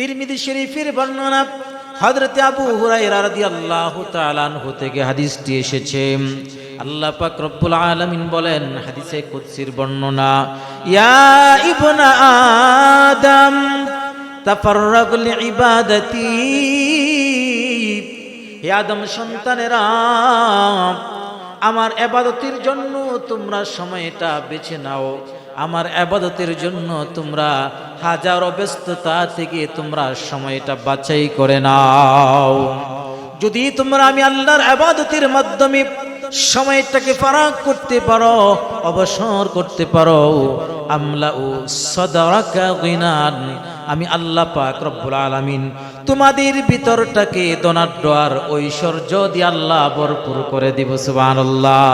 তিরমিদি শরীফের বর্ণনা হযরত আবু হুরায়রা রাদিয়াল্লাহু তাআলা আনহু থেকে হাদিসটি এসেছে। আল্লাহ পাক রব্বুল আলামিন বলেন, হাদিসে কুদসির বর্ণনা, ইয়া ইবনা আদম, তাফাররাগ লিইবাদাতি, হে আদম সন্তানেরা, আমার এবাদতের জন্য তোমরা সময়টা বেছে নাও। আমার আবাদতের জন্য তোমরা হাজারো ব্যস্ততা থেকে তোমরা সময়টা বাছাই করে নাও। যদি তোমরা আমি আল্লাহর আবাদতের মাধ্যমে সময়টাকে ফারাক করতে পারো, অবসর করতে পারো আমলা ও সদারাকা আমি আল্লাহ পাক রব্বুল আলামিন তোমাদের ভিতরটাকে দনাঢ্য আর ঐশ্বর্য দিয়ে আল্লাহ ভরপুর করে দিব, সুবহানাল্লাহ।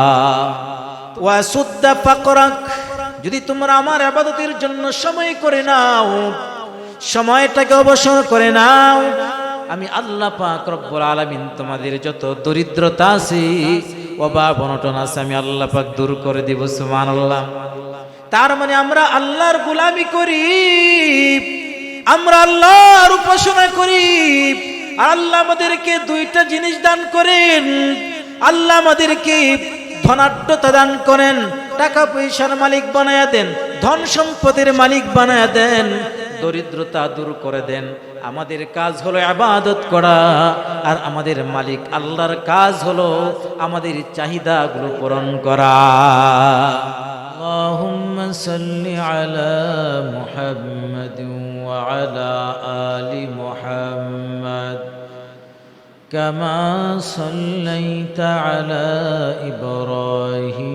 ওয়া সুদ্দা ফাকরাক যদি তোমরা আমার আবাদতের জন্য সময় করে নাও, সময়টাকে অবসর করে নাও, আমি আল্লাহ পাক রব্বুল আলামিন তোমাদের যত দরিদ্রতা আছে, অভাব অনটন আছে, আমি আল্লাহ পাক দূর করে দিব, সুবহানাল্লাহ। তার মানে আমরা আল্লাহর গোলামি করি, আমরা আল্লাহর উপাসনা করি আল্লাহ আমাদেরকে দুইটা জিনিস দান করেন। আল্লাহ আমাদেরকে ধনাঢ্যতা দান করেন টাকা পয়সার মালিক বানায়া দেন ধন সম্পদের মালিক বানায়া দেন দরিদ্রতা দূর করে দেন আমাদের কাজ হলো আবাদত করা আর আমাদের মালিক আল্লাহর কাজ হলো আমাদের চাহিদাগুলো পূরণ করা اللهم صل على محمد وعلى آل محمد كما صليت على إبراهيم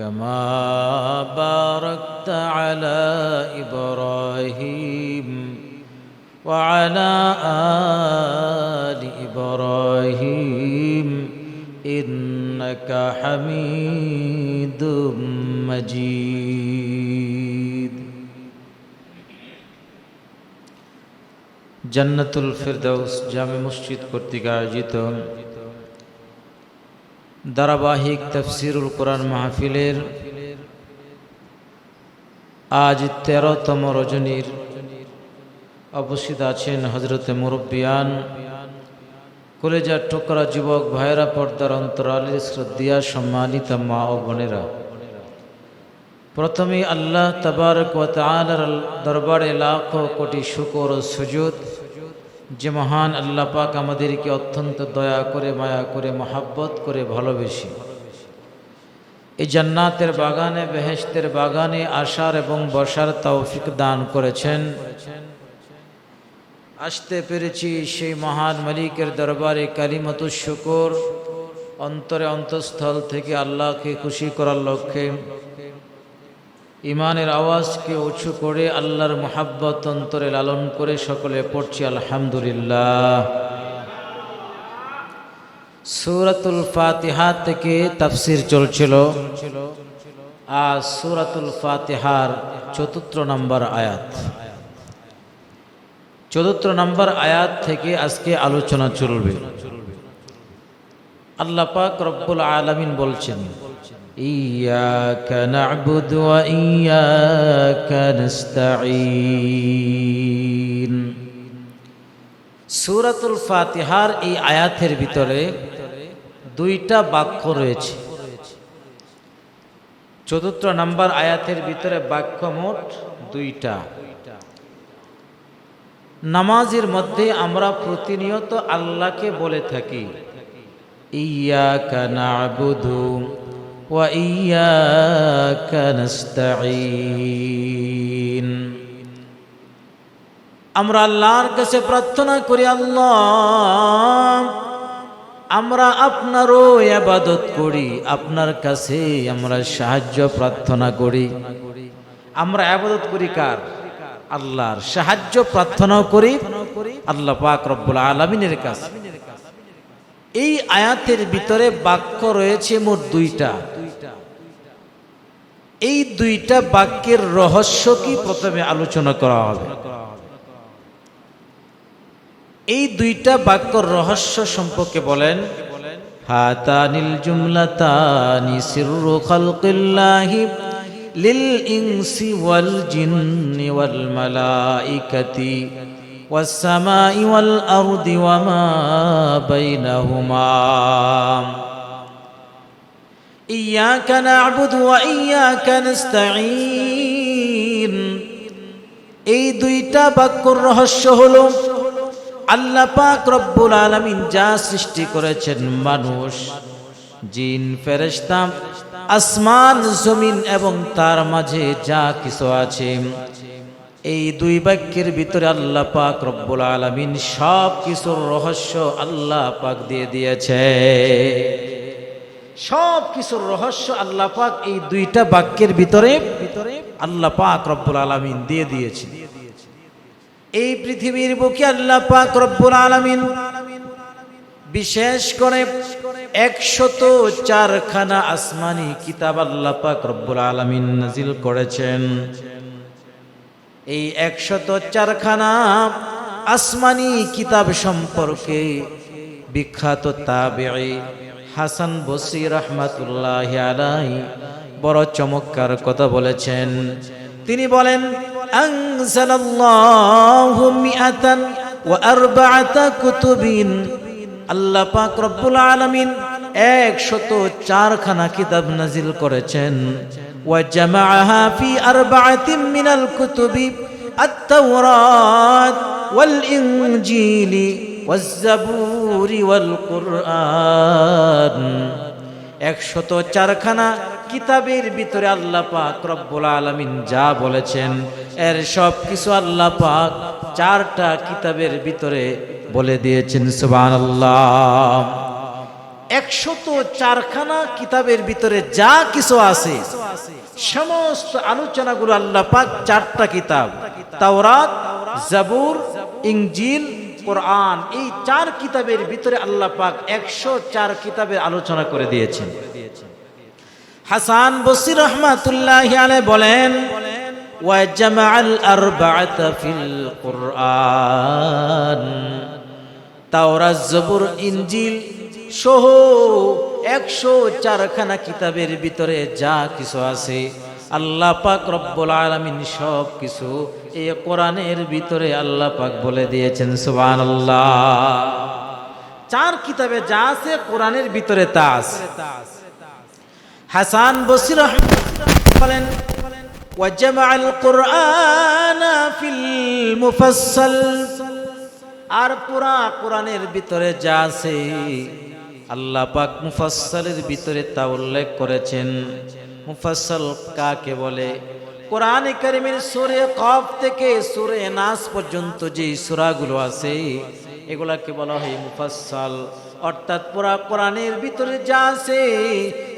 كما باركت على إبراهيم وعلى آل إبراهيم إنك حميد مجيد জান্নাতুল ফেরদাউস জামে মসজিদ কর্তৃক আয়োজিত ধারাবাহিক তফসিরুল কোরআন মাহফিলের আজ তেরোতম রজনীর অবস্থিত আছেন হজরতে মুরব্বিয়ান। কলেজার টোকরা যুবক ভাইরা পর্দার অন্তরালের শ্রদ্ধিয়া সম্মানিত মা ও বোনেরা। প্রথমে আল্লাহ তবারক ও দরবারে লাখো কোটি শুকর ও সুজুদ যে মহান আল্লাহ পাক আমাদেরকে অত্যন্ত দয়া করে, মায়া করে, মহাব্বত করে ভালোবেসে। এই জান্নাতের বাগানে, বেহেশতের বাগানে আসার এবং বসার তৌফিক দান করেছেন। আসতে পেরেছি সেই মহান মালিকের দরবারে কালিমত শুকর। অন্তরে অন্তঃস্থল থেকে আল্লাহকে খুশি করার লক্ষ্যে। ইমানের আওয়াজকে উঁচু করে আল্লাহর মোহাব্বত অন্তরে লালন করে সকলে পড়ছি, আলহামদুলিল্লাহ। সুরাতুল ফাতিহা থেকে তাফসির চলছিল। আজ সুরাতুল ফাতিহার চতুর্থ নম্বর আয়াত। চতুর্থ নম্বর আয়াত থেকে আজকে আলোচনা চলবে। আল্লাহ পাক রব্বুল আলামিন বলছেন إياك نعبد وإياك نستعين সুরাতুল ফাতিহার এই আয়াতের ভিতরে দুইটা বাক্য রয়েছে চতুর্থ নাম্বার আয়াতের ভিতরে বাক্য মোট দুইটা নামাজের মধ্যে আমরা প্রতিনিয়ত আল্লাহকে বলে থাকি ইয়াকা নাবুদু ইয়াকা নাস্তাঈন। আমরা আল্লাহর কাছে প্রার্থনা করি, আল্লাহ, আমরা আপনারও আবাদত করি, আপনার কাছে আমরা সাহায্য প্রার্থনা করি। আমরা আবাদত করি কার? আল্লাহর সাহায্য প্রার্থনাও করি, আল্লাহ পাক রব্বুল আলমিনের কাছে। এই আয়াতের ভিতরে বাক্য রয়েছে মোট দুইটা। এই দুইটা বাক্যের রহস্য কি প্রথমে আলোচনা করা হবে? এই দুইটা বাক্য রহস্য সম্পর্কে বলেন, হাতানিল জুমলাতানি সিররু খালকিল্লাহি লিল ইনসি ওয়াল জিন্নি ওয়াল মালাইকাতি ওয়াস সামাই ওয়াল আরদি ওয়া মা বাইনাহুমা। إياك نعبد وإياك نستعين এই দুইটা বাক্যর রহস্য হলো আল্লাহ পাক রব্বুল আলামিন যা সৃষ্টি করেছেন মানুষ জিন ফেরেশতা আসমান জমিন এবং তার মাঝে যা কিছু আছে এই দুই বাক্যের ভিতরে আল্লাহ পাক রব্বুল আলামিন সব কিছুর রহস্য আল্লাহ পাক দিয়ে দিয়েছে সব কিছুর রহস্য আল্লাহ পাক এই দুইটা বাক্যের ভিতরে ভিতরে আল্লাহ পাক রব্বুল আলামিন দিয়ে দিয়েছে এই পৃথিবীর বুকে আল্লাহ পাক রব্বুল আলামিন বিশেষ করে একশত চারখানা আসমানি কিতাব আল্লাহ পাক রব্বুল আলামিন নাজিল করেছেন। এই একশত চারখানা আসমানি কিতাব সম্পর্কে বিখ্যাত তাবেঈ হাসান বসরি রহমাতুল্লাহ আলাই বড় চমৎকার কথা বলেছেন তিনি বলেন আনজালাল্লাহু মিআতান ওয়া আরবাআতা কুতুবিন আল্লাহ পাক রব্বুল আলামিন একশত চারখানা কিতাব নাজিল করেছেন ওয়া জামাআহা ফি আরবাআতিন মিনাল কুতুবি التوراة والإنجيل ওয়াজ্জাবুরি ওয়াল কোরআন একশত চারখানা কিতাবের ভিতরে আল্লাহ পাক রব্বুল আলমিন যা বলেছেন, এর সব কিছু আল্লাহ পাক চারটা কিতাবের ভিতরে বলে দিয়েছেন সুবান আল্লাহ একশত চারখানা কিতাবের ভিতরে যা কিছু আছে, সমস্ত আলোচনাগুলো আল্লাহ পাক চারটা কিতাব, তাওরাত, জাবুর ইংজিল কোরআন, এই চার কিতাবের ভিতরে আল্লাহ পাক একশো চার কিতাবের আলোচনা করে দিয়েছেন। হাসান বসির রহমাতুল্লাহ আলে বলেন জবুর ইঞ্জিল সহ একশো চারখানা কিতাবের ভিতরে যা কিছু আছে আল্লাহ পাক রব্বুল আলমিন সব কিছু এই কোরআনের ভিতরে আল্লাহ পাক বলে দিয়েছেন সুবান চার কিতাবে যা আছে কোরআনের ভিতরে তা আছে হাসান বসির বলেন وجمع القرآن في المفصل আর পুরা কোরআনের ভিতরে যা আছে আল্লাহ পাক মুফাসসালের ভিতরে তা উল্লেখ করেছেন মুফাসসাল কাকে বলে? কোরআন কারিমের সুরে কফ থেকে সুরে নাস পর্যন্ত যে সূরাগুলো আছে, এগুলাকে বলা হয় মুফাসসাল। অর্থাৎ পুরা কোরআনের ভিতরে যা আছে,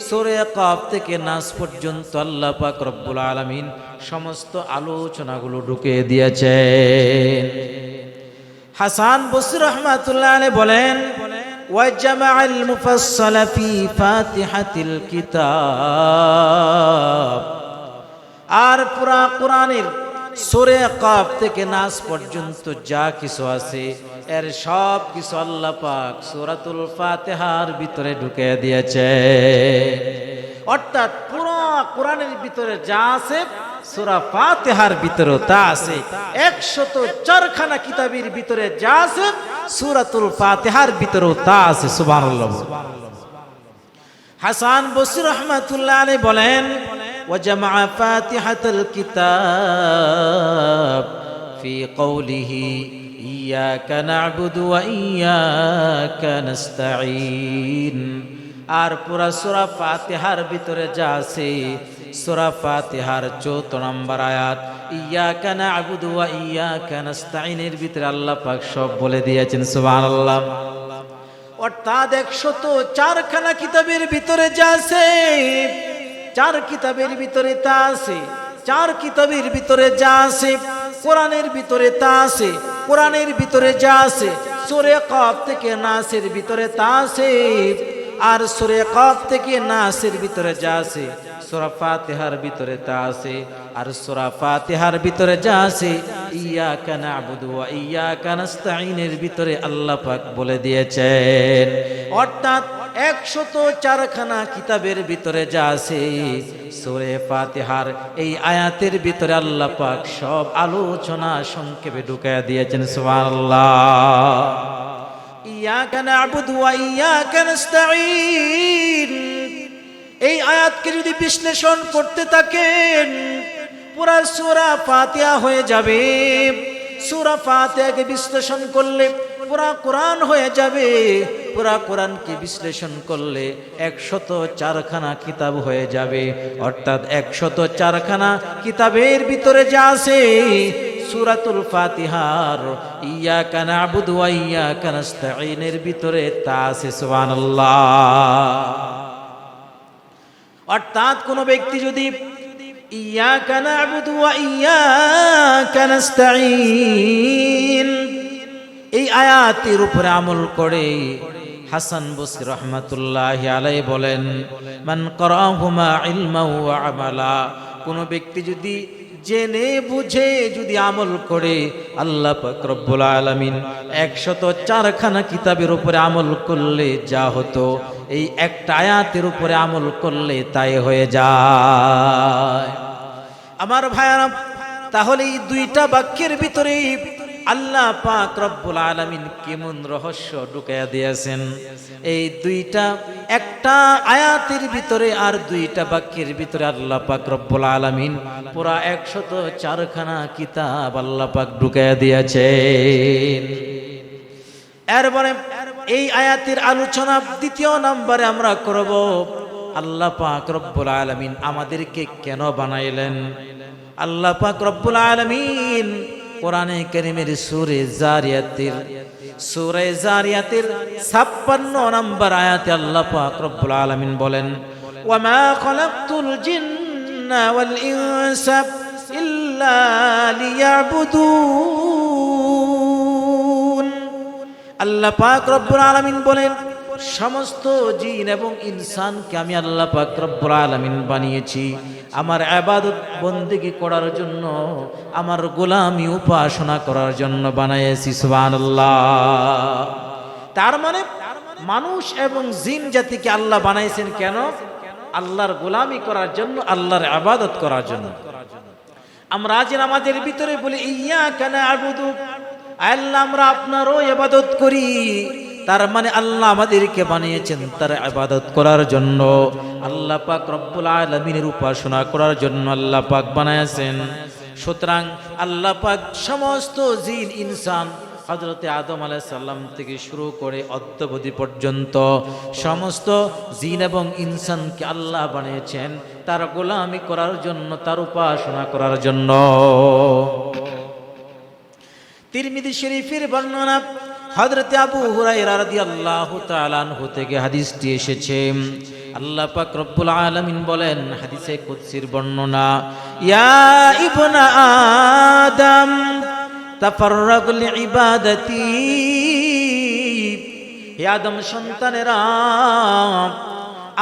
সুরে কফ থেকে নাস পর্যন্ত আল্লাহ পাক রব্বুল আলমিন সমস্ত আলোচনাগুলো ঢুকে দিয়েছেন। হাসান বসির রহমাতুল্লাহ বলেন وجمع المفصل في فاتحة الكتاب আর পুরা কোরআনের সোরে কাপ থেকে নাস পর্যন্ত যা কিছু আছে এর সব কিছু আল্লাহ পাক সূরাতুল ফাতিহার ভিতরে ঢুকে দিয়েছে অর্থাৎ পুরো কোরআনের ভিতরে যা আছে সূরা ফাতিহার ভিতরে তা আছে একশত চারখানা কিতাবের ভিতরে যা আছে সূরাতুল ফাতিহার ভিতরে তা আছে সুবহানাল্লাহ হাসান বসির রহমাতুল্লাহ আলাইহি বলেন وجمع فاتحة الكتاب في قوله إياك نعبد وإياك نستعين আর পুরা সুরা ফাতিহার ভিতরে যা আছে সুরা ফাতিহার চৌদ্দ নম্বর আয়াত ইয়া কানা আবুদু ওয়া ইয়া কানাস্তাইনের ভিতরে আল্লাহ পাক সব বলে দিয়েছেন, সুবহানাল্লাহ। অর্থাৎ একশত চারখানা কিতাবের ভিতরে যা আছে, চার কিতাবের ভিতরে তা আছে, চার কিতাবের ভিতরে যা আছে, কোরআনের ভিতরে তা আছে, কোরআনের ভিতরে যা আছে, সুরে কফ থেকে নাসের ভিতরে তা আছে। আর সুরে কফ থেকে নাসের ভিতরে যা আছে, সুরা ফাতিহার ভিতরে তা আছে। আর সুরা ফাতিহার ভিতরে যা আছে ইয়া কানা আবুদু ইয়া কানাস্তাইনের ভিতরে আল্লাহ পাক বলে দিয়েছেন। অর্থাৎ একশত চারখানা কিতাবের ভিতরে যা আছে, সুরে ফাতিহার এই আয়াতের ভিতরে আল্লাহ পাক সব আলোচনা সংক্ষেপে ঢুকাইয়া দিয়েছেন, সুবহানাল্লাহ। ইয়াকা না'বুদু ওয়া ইয়াকা নাস্তাঈন। এই আয়াতকে যদি বিশ্লেষণ করতে থাকেন, পুরা সূরা ফাতিহা হয়ে যাবে। সূরা ফাতিহাকে বিশ্লেষণ করলে পুরা কোরআন হয়ে যাবে। পুরা কোরআনকে বিশ্লেষণ করলে একশত চারখানা কিতাব হয়ে যাবে। অর্থাৎ একশত চারখানা কিতাবের ভিতরে যা আছে সুরাতুল ফাতিহার। ইয়া কানা আবুদু ইয়া কানাস্তাইনের ভিতরে তা আছে, সুবহানাল্লাহ। অর্থাৎ কোন ব্যক্তি যদি ইয়া কানা আবুদু ইয়া কানাস্তাইন এই আয়াতের উপরে আমল করে হাসান বসরি রহমাতুল্লাহ আলাই বলেন, মান করাহুমা ইলমা ওয়া আমালা। কোন ব্যক্তি যদি জেনে বুঝে যদি আমল করে, আল্লাহ রব্বুল আলামিন একশত চারখানা কিতাবের উপরে আমল করলে যা হতো, এই একটা আয়াতের উপরে আমল করলে তাই হয়ে যায়। আমার ভাইয়ারা তাহলে এই দুইটা বাক্যের ভিতরে আল্লাহ পাক রব্বুল আলামিন কেমন রহস্য ঢুকাইয়া দিয়েছেন। এই দুইটা, একটা আয়াতের ভিতরে আর দুইটা বাক্যের ভিতরে আল্লাহ পাক রব্বুল আলামিন পুরা একশত চারখানা কিতাব আল্লাহ পাক ঢুকাইয়া দিয়েছেন। এরপরে এই আয়াতের আলোচনা দ্বিতীয় নাম্বারে আমরা করব, আল্লাহ পাক রব্বুল আলামিন আমাদেরকে কেন বানাইলেন? আল্লাহ পাক রব্বুল আলামিন কোরআনে কারীমের সুরে জারিয়াতের, সূরে জারিয়াতের 56 নম্বর আয়াতে আল্লাহ পাক রব্বুল আলামিন বলেন, ওয়ামা খালাকতুল জিন্না ওয়াল ইনসা ইল্লা লিয়াবুদুন। আল্লাহ পাক রব্বুল আলামিন বলেন, সমস্ত জিন এবং ইনসানকে আমি আল্লাহ পাক রব্বুল আলামিন বানিয়েছি। আমার আবাদত বন্দেগি করার জন্য, আমার গোলামি উপাসনা করার জন্য বানিয়েছি সুবহানাল্লাহ। তার মানে মানুষ এবং জিন জাতিকে আল্লাহ বানাইছেন কেন? আল্লাহর গোলামি করার জন্য, আল্লাহর আবাদত করার জন্য। আমরা আজ আমাদের ভিতরে বলি, ইয়া কেন আবুদু, আল্লাহ আমরা আপনারও আবাদত করি। তার মানে আল্লাহ আমাদেরকে বানিয়েছেন তার আবাদত করার জন্য। আল্লাহ পাক রব্বুল আলামিনের উপাসনা করার জন্য আল্লাহ পাক বানায়াছেন সুতরাং আল্লাহ পাক সমস্ত জিন, ইনসান হজরতে আদম আলাইসাল্লাম থেকে শুরু করে অদ্যবধি পর্যন্ত সমস্ত জিন এবং ইনসানকে আল্লাহ বানিয়েছেন তার গোলামি করার জন্য, তার উপাসনা করার জন্য। তিরমিদি শরীফের বর্ণনা হযরতে আবু হুরায়রা রাদিয়াল্লাহু তাআলা আনহু থেকে হাদিসটি এসেছে। আল্লাহ পাক রব্বুল আলামিন বলেন, হাদিসে কুদসির বর্ণনা, ইয়া ইবনা আদম, তাফাররাগ লিইবাদাতি, হে আদম সন্তানেরা,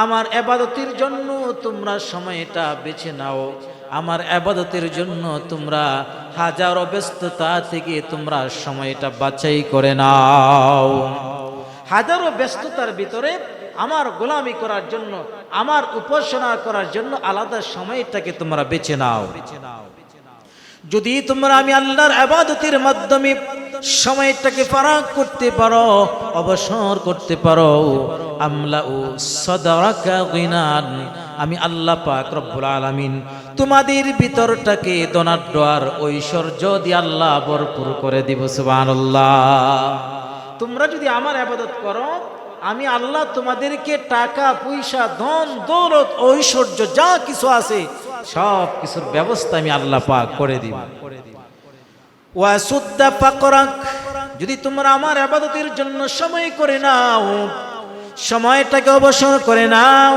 আমার এবাদতের জন্য তোমরা সময়টা বেছে নাও। আমার আবাদতের জন্য তোমরা হাজারো ব্যস্ততা থেকে তোমরা সময়টা বাছাই করে নাও। হাজারো ব্যস্ততার ভিতরে আমার গোলামি করার জন্য, আমার উপাসনা করার জন্য আলাদা সময়টাকে তোমরা বেছে নাও। যদি তোমরা আমি আল্লাহর আবাদতের মাধ্যমে সময়টাকে ফারাক করতে পারো, অবসর করতে পারো আমলা ও সদারাকা আমি আল্লাহ পাক রব্বুল আলামিন তোমাদের ভিতরটাকে দনাড্ডার ঐশ্বর্য দিয়ে আল্লাহ ভরপুর করে দিব, সুবহানাল্লাহ। তোমরা যদি আমার আবাদত করো, আমি আল্লাহ তোমাদেরকে টাকা, পয়সা, ধন, দৌলত, ঐশ্বর্য, যা কিছু আছে, সব কিছুর ব্যবস্থা আমি আল্লাহ পাক করে দিব। ওয়াসুদ্দা ফাকরাক, যদি তোমরা আমার আবাদতের জন্য সময় করে নাও, সময়টাকে অবসর করে নাও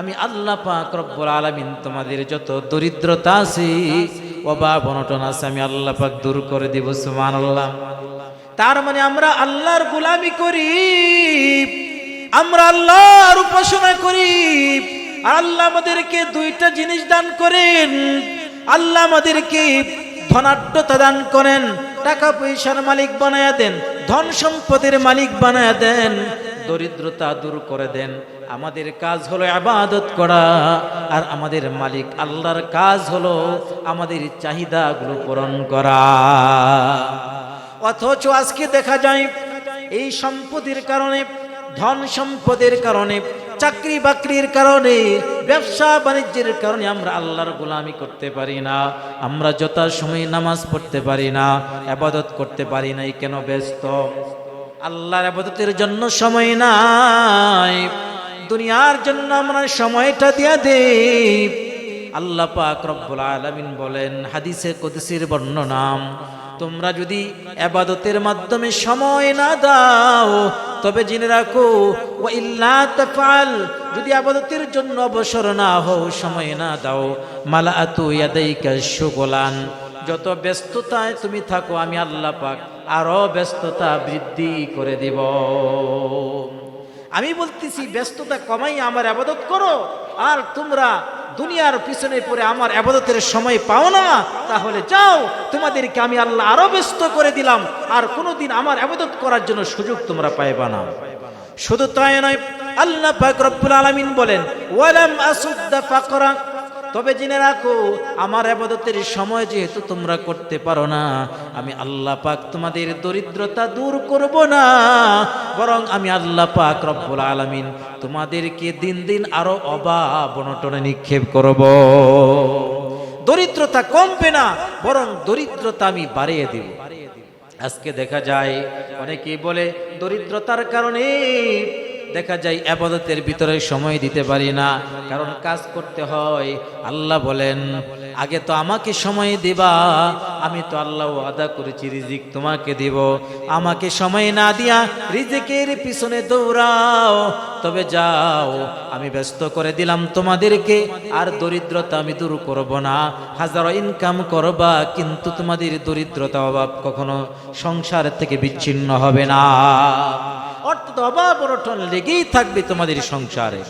আমি আল্লাহ পাক রব্বুল আলামিন তোমাদের যত দরিদ্রতা আছে, অভাব অনটন আছে, আমি আল্লাহ পাক দূর করে দিব, সুবহানাল্লাহ। তার মানে আমরা আল্লাহর গোলামি করি, আমরা আল্লাহর উপাসনা করি, আর আল্লাহ আমাদেরকে দুইটা জিনিস দান করেন। আল্লাহ আমাদেরকে ধনাঢ্যতা দান করেন, টাকা পয়সার মালিক বানায়া দেন, ধন সম্পদের মালিক বানায়া দেন। দরিদ্রতা দূর করে দেন। আমাদের কাজ হলো আবাদত করা, আর আমাদের মালিক আল্লাহর কাজ হলো আমাদের চাহিদাগুলো পূরণ করা। অথচ আজকে দেখা যায়, এই সম্পদের কারণে, ধন সম্পদের কারণে, চাকরি বাকরির কারণে, ব্যবসা বাণিজ্যের কারণে আমরা আল্লাহর গোলামি করতে পারি না। আমরা যথা সময় নামাজ পড়তে পারি না, আবাদত করতে পারি না কেন ব্যস্ত? আল্লাহর আবাদতের জন্য সময় নাই। দুনিয়ার জন্য আমরা সময়টা দিয়া দেই। আল্লাহ পাক রব্বুল আলামিন বলেন, হাদিসে কুদসির বর্ণনাম, তোমরা যদি আবাদতের মাধ্যমে সময় না দাও, তবে জেনে রাখো ও ইল্লা তাফআল, যদি আবাদতের জন্য অবসর না হও, সময় না দাও। মালাআতু ইয়াদাইকা শুগলান, যত ব্যস্ততায় তুমি থাকো, আমি আল্লাহ পাক আরও ব্যস্ততা বৃদ্ধি করে দিব। আমি বলতেছি, ব্যস্ততা কমাই, আমার আবাদত করো। আর তোমরা দুনিয়ার পিছনে পড়ে আমার আবাদতের সময় পাও না, তাহলে যাও, তোমাদেরকে আমি আল্লাহ আরও ব্যস্ত করে দিলাম। আর কোনোদিন আমার আবাদত করার জন্য সুযোগ তোমরা পাইবা না। শুধু তাই নয়, আল্লাহ পাক রব্বুল আলামিন বলেন, ওয়ালাম আসুদ্দা ফাকরা তবে জেনে রাখো, আমার আবাদতের সময় যেহেতু তোমরা করতে পারো না, আমি আল্লাহ পাক তোমাদের দরিদ্রতা দূর করব না, বরং আমি আল্লাহ পাক রব্বুল আলামিন তোমাদেরকে দিন দিন আরও অভাব অনটনে নিক্ষেপ করব। দরিদ্রতা কমবে না, বরং দরিদ্রতা আমি বাড়িয়ে দিব। আজকে দেখা যায়, অনেকেই বলে, দরিদ্রতার কারণে দেখা যায় আবাদতের ভিতরে সময় দিতে পারি না, কারণ কাজ করতে হয়। আল্লাহ বলেন, আগে তো আমাকে সময় দিবা আমি তো আল্লাহ আদা করেছি, রিজিক তোমাকে দিব। আমাকে সময় না দিয়া রিজিকের পিছনে দৌড়াও। তবে যাও, আমি ব্যস্ত করে দিলাম তোমাদেরকে, আর দরিদ্রতা আমি দূর করব না। হাজারো ইনকাম করবা, কিন্তু তোমাদের দরিদ্রতা অভাব কখনো সংসার থেকে বিচ্ছিন্ন হবে না। অর্থাৎ অভাব অনটন লেগেই থাকবে তোমাদের সংসারে।